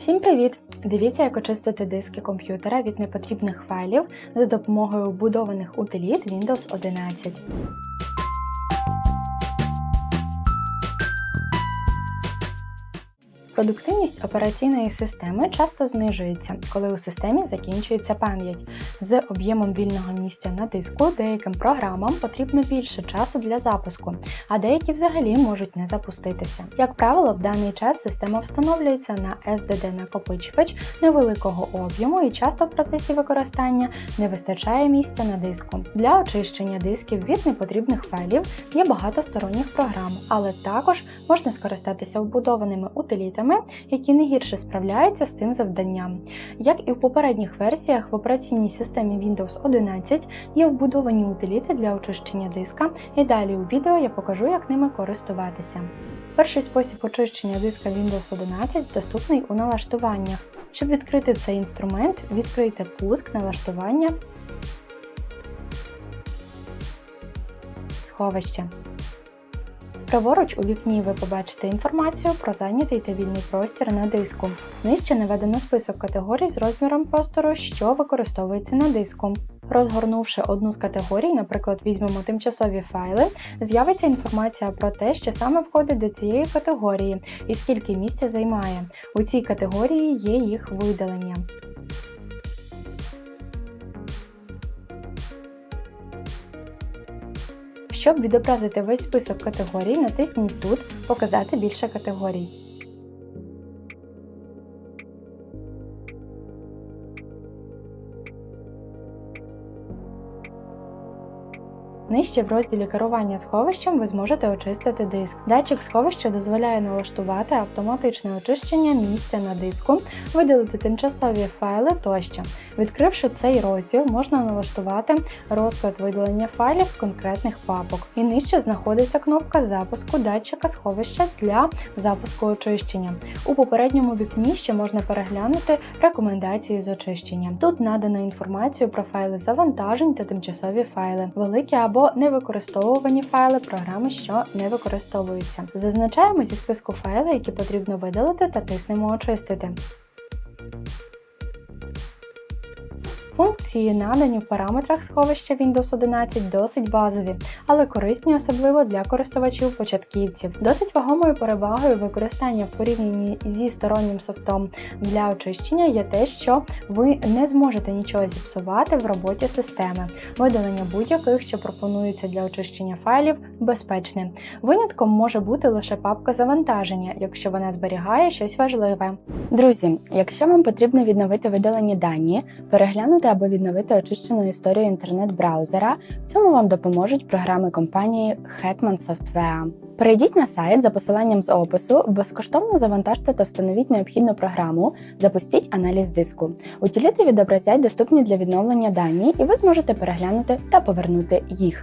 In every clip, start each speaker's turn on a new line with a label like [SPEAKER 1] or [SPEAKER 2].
[SPEAKER 1] Всім привіт! Дивіться, як очистити диски комп'ютера від непотрібних файлів за допомогою вбудованих утиліт Windows 11. Продуктивність операційної системи часто знижується, коли у системі закінчується пам'ять. З об'ємом вільного місця на диску деяким програмам потрібно більше часу для запуску, а деякі взагалі можуть не запуститися. Як правило, в даний час система встановлюється на SSD-накопичувач невеликого об'єму і часто в процесі використання не вистачає місця на диску. Для очищення дисків від непотрібних файлів є багато сторонніх програм, але також можна скористатися вбудованими утилітами, які не гірше справляються з цим завданням. Як і в попередніх версіях, в операційній системі Windows 11 є вбудовані утиліти для очищення диска, і далі у відео я покажу, як ними користуватися. Перший спосіб очищення диска Windows 11 доступний у налаштуваннях. Щоб відкрити цей інструмент, відкрийте пуск налаштування сховища. Праворуч у вікні ви побачите інформацію про зайнятий та вільний простір на диску. Нижче наведено список категорій з розміром простору, що використовується на диску. Розгорнувши одну з категорій, наприклад, візьмемо тимчасові файли, з'явиться інформація про те, що саме входить до цієї категорії і скільки місця займає. У цій категорії є їх видалення. Щоб відобразити весь список категорій, натисніть тут Показати більше категорій. Нижче в розділі керування сховищем ви зможете очистити диск. Датчик сховища дозволяє налаштувати автоматичне очищення місця на диску, видалити тимчасові файли тощо. Відкривши цей розділ, можна налаштувати розклад видалення файлів з конкретних папок. І нижче знаходиться кнопка запуску датчика сховища для запуску очищення. У попередньому вікні ще можна переглянути рекомендації з очищення. Тут надано інформацію про файли завантажень та тимчасові файли, великі або невикористовувані файли програми, що не використовуються. Зазначаємо зі списку файли, які потрібно видалити та тиснемо Очистити. Функції, надані в параметрах сховища Windows 11, досить базові, але корисні особливо для користувачів-початківців. Досить вагомою перевагою використання в порівнянні зі стороннім софтом для очищення є те, що ви не зможете нічого зіпсувати в роботі системи. Видалення будь-яких, що пропонуються для очищення файлів, безпечне. Винятком може бути лише папка завантаження, якщо вона зберігає щось важливе.
[SPEAKER 2] Друзі, якщо вам потрібно відновити видалені дані, переглянути або відновити очищену історію інтернет-браузера, в цьому вам допоможуть програми компанії Hetman Software. Перейдіть на сайт за посиланням з опису, безкоштовно завантажте та встановіть необхідну програму, запустіть аналіз диску. Утиліти відобразять доступні для відновлення дані, і ви зможете переглянути та повернути їх.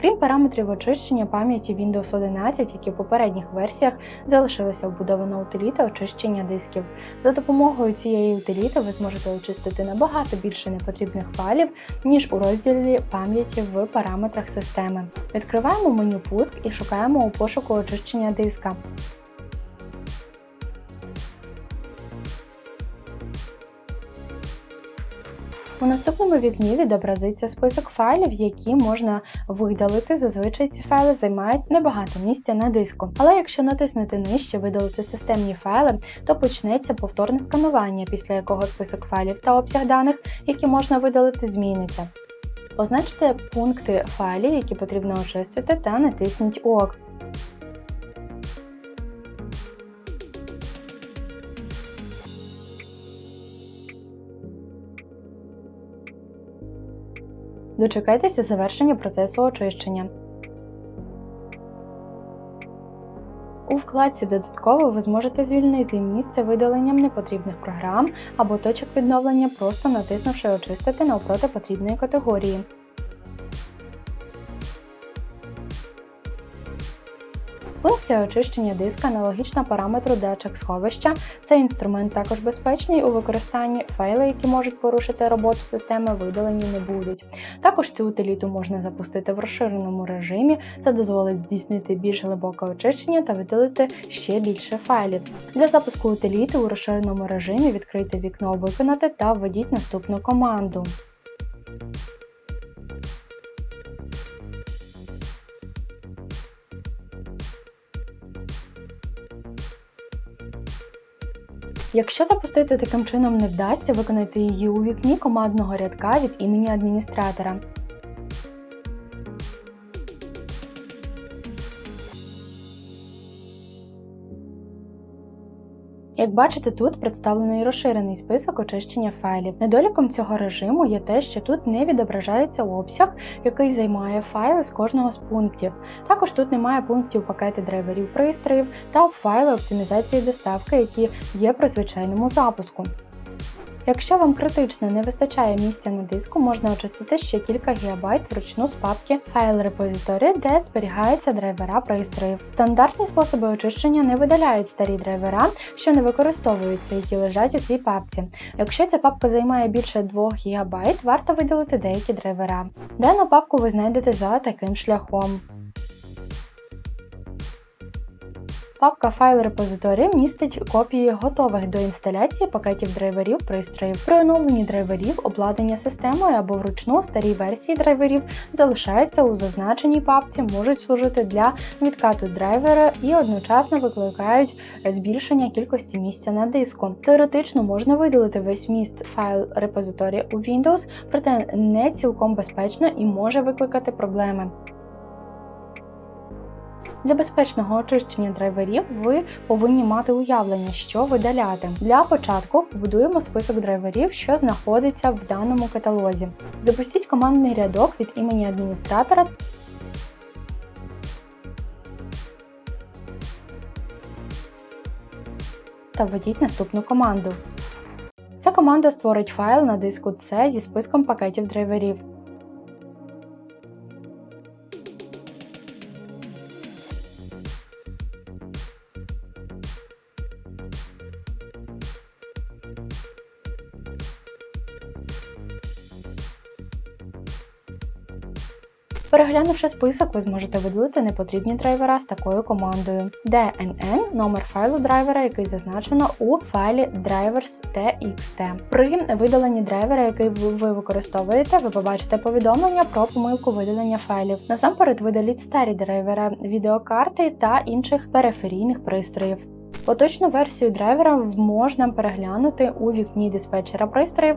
[SPEAKER 1] Крім параметрів очищення пам'яті Windows 11, які в попередніх версіях залишилася вбудована утиліта очищення дисків. За допомогою цієї утиліти ви зможете очистити набагато більше непотрібних файлів, ніж у розділі пам'яті в параметрах системи. Відкриваємо меню Пуск і шукаємо у пошуку очищення диска. У наступному вікні відобразиться список файлів, які можна видалити. Зазвичай ці файли займають небагато місця на диску. Але якщо натиснути нижче видалити системні файли, то почнеться повторне сканування, після якого список файлів та обсяг даних, які можна видалити, зміниться. Позначте пункти файлів, які потрібно очистити, та натисніть ОК. Дочекайтеся завершення процесу очищення. У вкладці додатково ви зможете звільнити місце видаленням непотрібних програм або точок відновлення, просто натиснувши Очистити навпроти потрібної категорії. Функція очищення диска аналогічна параметру датчик сховища. Цей інструмент також безпечний у використанні. Файли, які можуть порушити роботу системи, видалені не будуть. Також цю утиліту можна запустити в розширеному режимі. Це дозволить здійснити більш глибоке очищення та видалити ще більше файлів. Для запуску утиліти у розширеному режимі відкрийте вікно Виконати та введіть наступну команду. Якщо запустити таким чином не вдасться, виконайте її у вікні командного рядка від імені адміністратора. Як бачите, тут представлений розширений список очищення файлів. Недоліком цього режиму є те, що тут не відображається обсяг, який займає файли з кожного з пунктів. Також тут немає пунктів пакети драйверів пристроїв та файли оптимізації доставки, які є при звичайному запуску. Якщо вам критично не вистачає місця на диску, можна очистити ще кілька гігабайт вручну з папки файл репозиторі, де зберігаються драйвера пристроїв. Стандартні способи очищення не видаляють старі драйвера, що не використовуються, які лежать у цій папці. Якщо ця папка займає більше 2 ГБ, варто видалити деякі драйвера. Дану папку ви знайдете за таким шляхом. Папка файл репозиторі містить копії готових до інсталяції пакетів драйверів пристроїв. При оновленні драйверів обладнання системою або вручну старі версії драйверів залишаються у зазначеній папці, можуть служити для відкату драйвера і одночасно викликають збільшення кількості місця на диску. Теоретично можна видалити весь міст файл репозиторі у Windows, проте не цілком безпечно і може викликати проблеми. Для безпечного очищення драйверів ви повинні мати уявлення, що видаляти. Для початку побудуємо список драйверів, що знаходиться в даному каталозі. Запустіть командний рядок від імені адміністратора. Та введіть наступну команду. Ця команда створить файл на диску C зі списком пакетів драйверів. Переглянувши список, ви зможете видалити непотрібні драйвера з такою командою DNN – номер файлу драйвера, який зазначено у файлі drivers.txt. При видаленні драйвера, який ви використовуєте, ви побачите повідомлення про помилку видалення файлів. Насамперед видаліть старі драйвера відеокарти та інших периферійних пристроїв. Поточну версію драйвера можна переглянути у вікні диспетчера пристроїв